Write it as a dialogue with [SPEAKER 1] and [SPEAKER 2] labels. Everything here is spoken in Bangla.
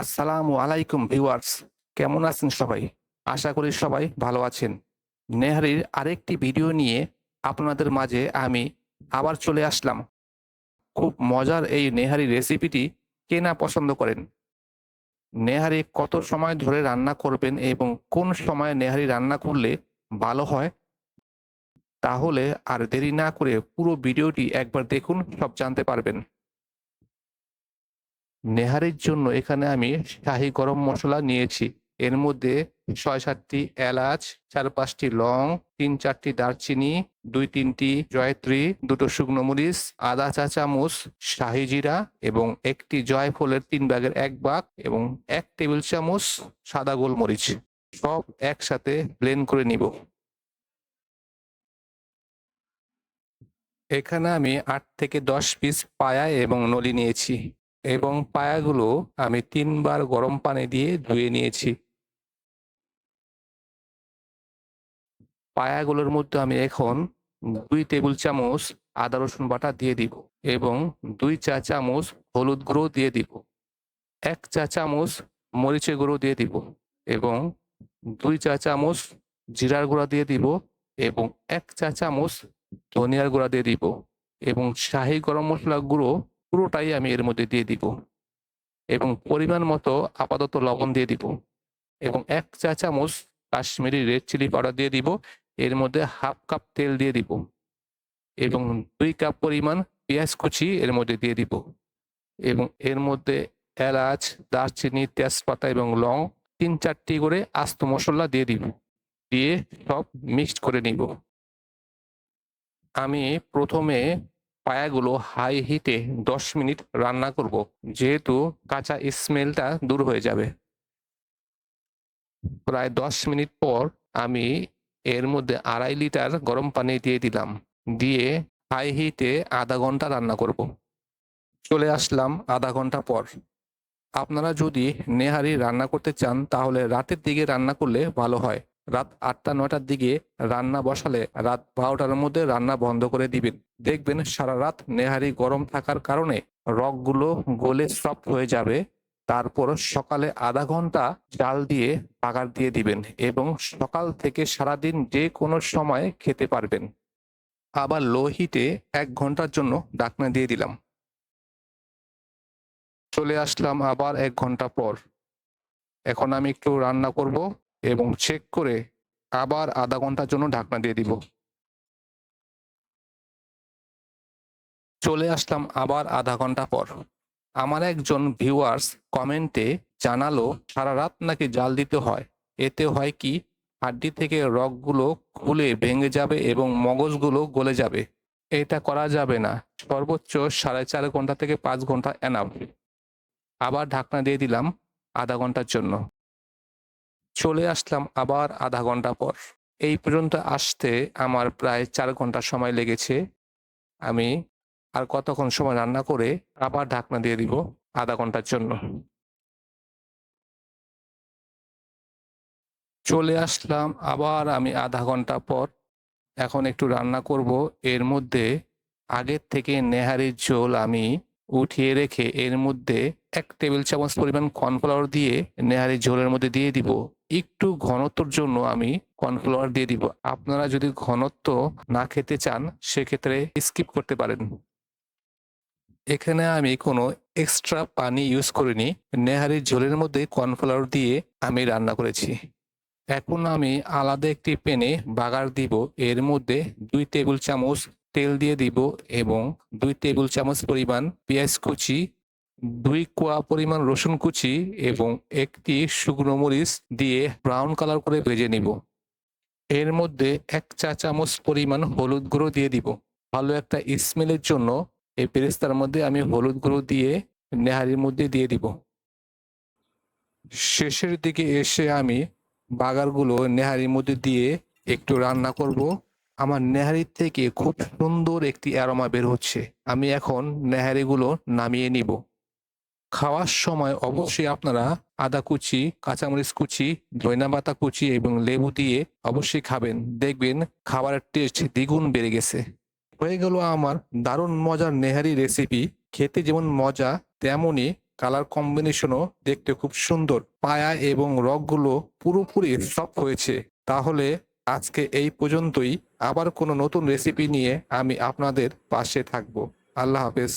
[SPEAKER 1] আসসালামু আলাইকুম ভিউয়ার্স, কেমন আছেন সবাই? আশা করি সবাই ভালো আছেন। নেহারির আরেকটি ভিডিও নিয়ে আপনাদের মাঝে আমি আবার চলে আসলাম। খুব মজার এই নেহারি রেসিপিটি কে না পছন্দ করেন? নেহারি কত সময় ধরে রান্না করবেন এবং কোন সময় নেহারি রান্না করলে ভালো হয়? তাহলে আর দেরি না করে পুরো ভিডিওটি একবার দেখুন, সব জানতে পারবেন। নেহারির জন্য এখানে আমি শাহি গরম মশলা নিয়েছি। এর মধ্যে ছয় সাতটি এলাচ চার পাঁচটি লং তিন চারটি দারচিনি দুই তিনটি জয়ত্রী, দুটো শুকনো মরিচ আদা চা চামচ শাহি জিরা এবং একটি জয়ফলের তিন ভাগের এক ভাগ এবং এক টেবিল চামচ সাদা গোলমরিচ। সব একসাথে ব্লেন্ড করে নিব। এখানে আমি আট থেকে দশ পিস পায়া এবং নলি নিয়েছি। এবং পায়াগুলো আমি তিনবার গরম পানি দিয়ে ধুয়ে নিয়েছি। পায়াগুলোর মধ্যে আমি এখন দুই টেবিল চামচ আদা, রসুন বাটা দিয়ে দিব এবং দুই চা চামচ হলুদ গুঁড়ো দিয়ে দিব। এক চা চামচ মরিচের গুঁড়ো দিয়ে দিব এবং দুই চা চামচ জিরার গুঁড়া দিয়ে দিব এবং এক চা চামচ ধনিয়ার গুঁড়া দিয়ে দিব এবং শাহি গরম মশলা গুঁড়ো পুরোটাই আমি এর মধ্যে দিয়ে দিব এবং পরিমাণ মতো আপাতত লবণ দিয়ে দিব এবং এক চা চামচ কাশ্মীরি রেড চিলি পাউডার দিয়ে দিব। এর মধ্যে হাফ কাপ তেল দিয়ে দিব এবং দুই কাপ পরিমাণ পেঁয়াজ কুচি এর মধ্যে দিয়ে দিব এবং এর মধ্যে এলাচ, দারচিনি, তেজপাতা এবং লং তিন চারটি করে আস্ত মশলা দিয়ে দিব, দিয়ে সব মিক্সড করে নিব। আমি প্রথমে পায়াগুলো হাই হিটে দশ মিনিট রান্না করব, যেহেতু কাঁচা স্মেলটা দূর হয়ে যাবে। প্রায় দশ মিনিট পর আমি এর মধ্যে আড়াই লিটার গরম পানি দিয়ে দিলাম, দিয়ে হাই হিটে আধা ঘণ্টা রান্না করব। চলে আসলাম আধা ঘণ্টা পর। আপনারা যদি নেহারি রান্না করতে চান, তাহলে রাতের দিকে রান্না করলে ভালো হয়। রাত আটটা, নয়টার দিকে রান্না বসালে রাত বারোটার মধ্যে রান্না বন্ধ করে দিবেন। দেখবেন সারা রাত নেহারি গরম থাকার কারণে রগগুলো গলে সফট হয়ে যাবে। তারপর সকালে আধা ঘণ্টা জাল দিয়ে পাগার দিয়ে দিবেন এবং সকাল থেকে সারাদিন যে কোনো সময় খেতে পারবেন। আবার লো হিটে এক ঘণ্টার জন্য ডাকনা দিয়ে দিলাম। চলে আসলাম আবার এক ঘণ্টা পর। এখন আমি একটু রান্না করব। এবং চেক করে আবার আধা ঘণ্টার জন্য ঢাকনা দিয়ে দিব। চলে আসলাম আবার আধা ঘণ্টা পর। আমার একজন ভিউয়ার্স কমেন্টে জানালো, সারা রাত নাকি জাল দিতে হয়। এতে হয় কি? হাড্ডি থেকে রগগুলো খুলে ভেঙে যাবে এবং মগজগুলো গলে যাবে। এটা করা যাবে না। সর্বোচ্চ সাড়ে চার ঘণ্টা থেকে পাঁচ ঘণ্টা এনাফ আবার ঢাকনা দিয়ে দিলাম আধা ঘণ্টার জন্য। চলে আসলাম আবার আধা ঘণ্টা পর। এই পর্যন্ত আসতে আমার প্রায় চার ঘণ্টা সময় লেগেছে। আমি আর কতক্ষণ সময় রান্না করে আবার ঢাকনা দিয়ে দিব আধা ঘণ্টার জন্য। চলে আসলাম আবার আমি আধা ঘণ্টা পর। এখন একটু রান্না করব। এর মধ্যে আগের থেকে নেহারির ঝোল আমি উঠিয়ে রেখে এর মধ্যে এক টেবিল চামচ পরিমাণ কর্নফ্লাওয়ার দিয়ে নেহারির ঝোলের মধ্যে দিয়ে দিব। একটু ঘনত্বর জন্য আমি কর্নফ্লাওয়ার দিয়ে দিব। আপনারা যদি ঘনত্ব না খেতে চান, সেক্ষেত্রে স্কিপ করতে পারেন। এখানে আমি কোনো এক্সট্রা পানি ইউজ করিনি। নেহারির ঝোলের মধ্যে কর্নফ্লাওয়ার দিয়ে আমি রান্না করেছি। এখন আমি আলাদা একটি পেনে বাগার দিব। এর মধ্যে দুই টেবিল চামচ তেল দিয়ে দিব এবং দুই টেবিল চামচ পরিমাণ পেঁয়াজ কুচি দুই কোয়া পরিমাণ রসুন কুচি এবং একটি শুকনো মরিচ দিয়ে ব্রাউন কালার করে ভেজে নিব। এর মধ্যে এক চা চামচ পরিমাণ হলুদ গুঁড়ো দিয়ে দিব। ভালো একটা স্মেলের জন্য এই পেরেস্তার মধ্যে আমি হলুদ গুঁড়ো দিয়ে নেহারির মধ্যে দিয়ে দিব। শেষের দিকে এসে আমি বাগারগুলো নেহারির মধ্যে দিয়ে একটু রান্না করব। আমার নেহারির থেকে খুব সুন্দর একটি অ্যারোমা বের হচ্ছে। আমি এখন নেহারিগুলো নামিয়ে নিব। খাওয়ার সময় অবশ্যই আপনারা আদা কুচি, কাঁচামরিচ কুচি ধইনা পাতা কুচি এবং লেবু দিয়ে অবশ্যই খাবেন। দেখবেন খাবারের টেস্ট দ্বিগুণ বেড়ে গেছে। হয়ে গেল আমার দারুণ মজার নেহারি রেসিপি খেতে যেমন মজা তেমনই কালার কম্বিনেশনও দেখতে খুব সুন্দর। পায়া এবং রগগুলো পুরোপুরি সফট হয়েছে। তাহলে আজকে এই পর্যন্তই। আবার কোনো নতুন রেসিপি নিয়ে আমি আপনাদের পাশে থাকব। আল্লাহ হাফেজ।